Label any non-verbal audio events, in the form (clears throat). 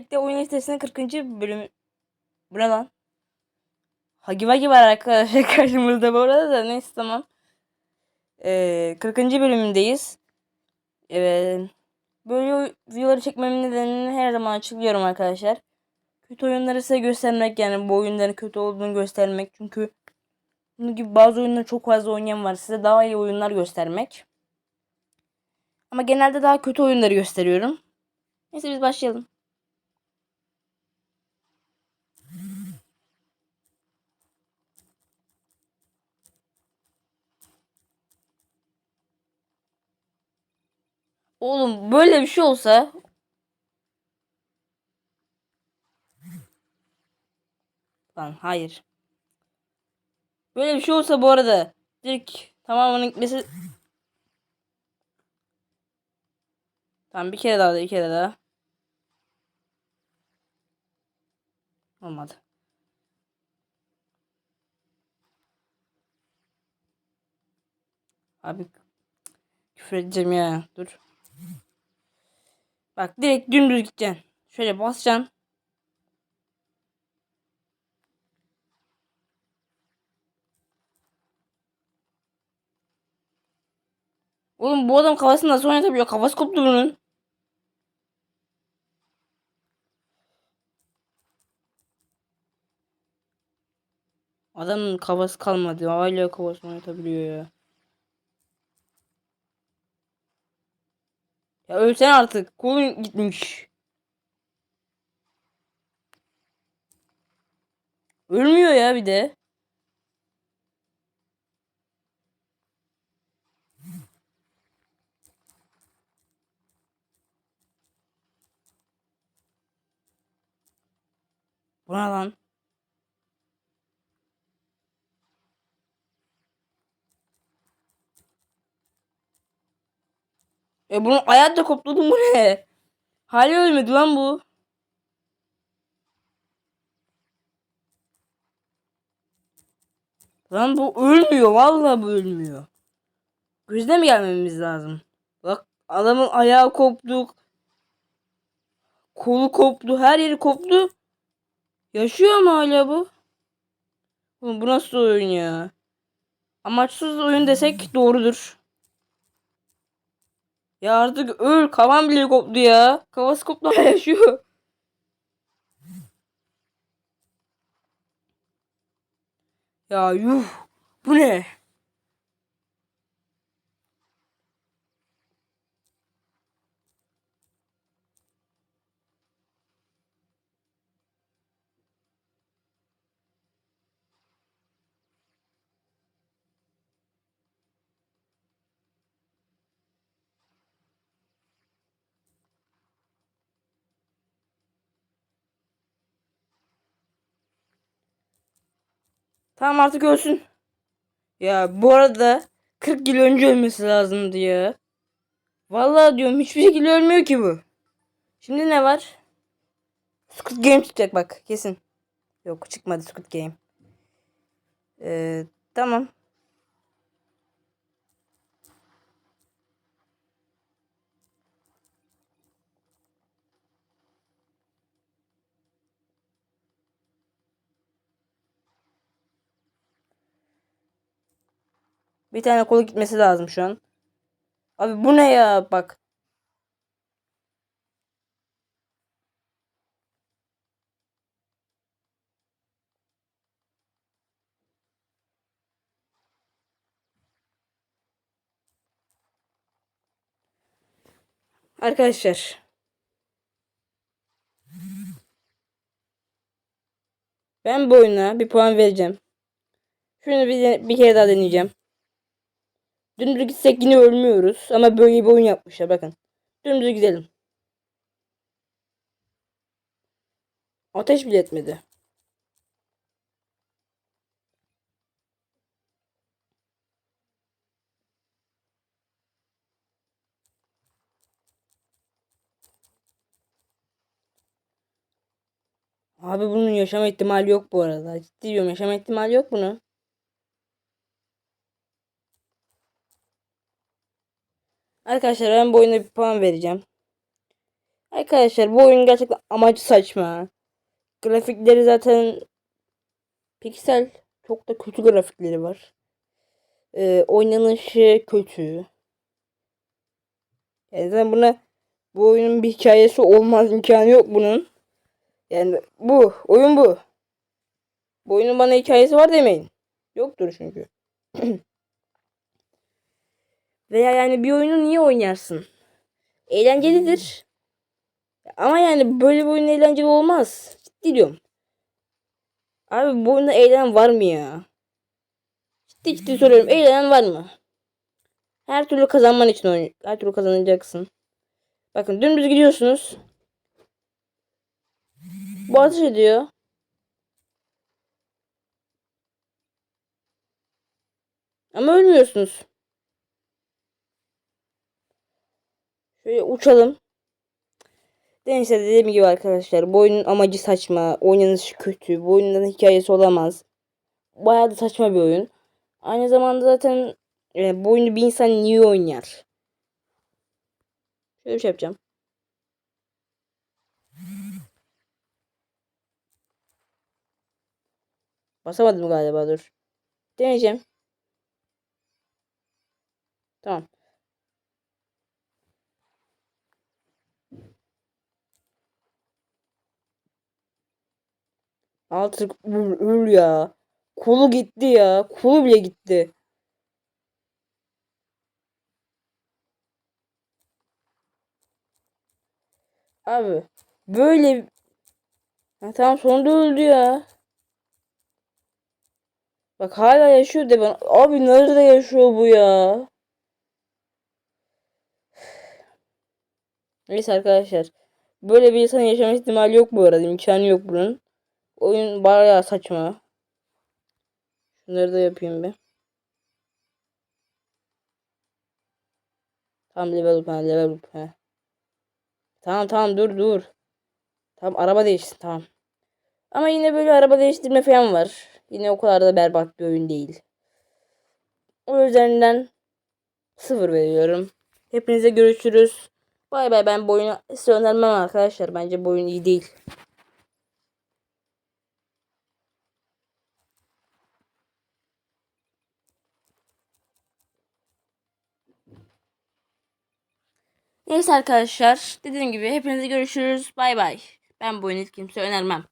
birlikte oyun listesinin 40. bölümü. Bu ne lan? Hagi Vagi var arkadaşlar (laughs) karşımızda bu arada da neyse tamam. Ee, 40. bölümündeyiz. Evet. Böyle videoları çekmemin nedenini her zaman açıklıyorum arkadaşlar. Kötü oyunları size göstermek yani bu oyunların kötü olduğunu göstermek. Çünkü bunun gibi bazı oyunları çok fazla oynayan var. Size daha iyi oyunlar göstermek. Ama genelde daha kötü oyunları gösteriyorum. Neyse biz başlayalım. Oğlum böyle bir şey olsa Lan hayır. Böyle bir şey olsa bu arada direkt tamamının gitmesi Tamam bir kere daha bir kere daha. Olmadı. Abi küfür edeceğim ya. Dur. Bak direkt dümdüz gideceksin. Şöyle basacaksın. Oğlum bu adam kafasını nasıl oynatabiliyor? Kafası koptu bunun. Adamın kafası kalmadı. Hala kafasını oynatabiliyor ya. Ya ölsen artık. Kolun gitmiş. Ölmüyor ya bir de. Bu ne lan? E bunun ayağı da koptu bu ne? Hali ölmedi lan bu. Lan bu ölmüyor. Vallahi bu ölmüyor. Gözüne mi gelmemiz lazım? Bak adamın ayağı koptu. Kolu koptu. Her yeri koptu. Yaşıyor mu hala bu? Oğlum bu nasıl oyun ya? Amaçsız oyun desek doğrudur. Ya artık öl. Kavan bile koptu ya. Kafası koptu yaşıyor. (laughs) Ya yuh. Bu ne? Tamam artık ölsün. Ya bu arada 40 yıl önce ölmesi lazımdı ya. Vallahi diyorum hiçbir şekilde ölmüyor ki bu. Şimdi ne var? Squid Game çıkacak bak kesin. Yok çıkmadı Squid Game. Ee, tamam. Bir tane kolu gitmesi lazım şu an. Abi bu ne ya bak. Arkadaşlar. Ben bu oyuna bir puan vereceğim. Şunu bir, bir kere daha deneyeceğim. Dümdüz gitsek yine ölmüyoruz. Ama böyle bir oyun yapmışlar bakın. Dümdüz gidelim. Ateş bile etmedi. Abi bunun yaşama ihtimali yok bu arada. Ciddi diyorum yaşama ihtimali yok bunun. Arkadaşlar ben bu oyuna bir puan vereceğim. Arkadaşlar bu oyun gerçekten amacı saçma. Grafikleri zaten piksel. Çok da kötü grafikleri var. Ee, oynanışı kötü. Yani zaten buna bu oyunun bir hikayesi olmaz imkanı yok bunun. Yani bu oyun bu. Bu oyunun bana hikayesi var demeyin. Yoktur çünkü. (clears throat) Veya yani bir oyunu niye oynarsın? Eğlencelidir. Ama yani böyle bir oyun eğlenceli olmaz. Ciddi diyorum. Abi bu oyunda eğlenen var mı ya? Ciddi ciddi soruyorum. Eğlenen var mı? Her türlü kazanman için oyun. Her türlü kazanacaksın. Bakın dümdüz gidiyorsunuz. Bu ateş ediyor. Ama ölmüyorsunuz. Şöyle uçalım. Neyse dediğim gibi arkadaşlar bu oyunun amacı saçma. Oynanışı kötü. Bu oyunun hikayesi olamaz. Bayağı da saçma bir oyun. Aynı zamanda zaten e, bu oyunu bir insan niye oynar? Şöyle bir şey yapacağım. Basamadım galiba dur. Deneyeceğim. Tamam. Artık öl, öl ya. Kolu gitti ya. Kolu bile gitti. Abi böyle ha, tamam sonunda öldü ya. Bak hala yaşıyor de ben. Abi nerede yaşıyor bu ya? Neyse arkadaşlar. Böyle bir insan yaşama ihtimali yok bu arada. İmkanı yok bunun. Oyun bayağı saçma. Şunları da yapayım bir. Tamam level up ha level up. Tamam tamam dur dur. Tamam araba değişsin tamam. Ama yine böyle araba değiştirme falan var. Yine o kadar da berbat bir oyun değil. O üzerinden sıfır veriyorum. Hepinize görüşürüz. Bay bay ben bu oyunu size önermem arkadaşlar. Bence bu oyun iyi değil. Neyse arkadaşlar dediğim gibi hepinize görüşürüz. Bay bay. Ben bu oyunu kimse önermem.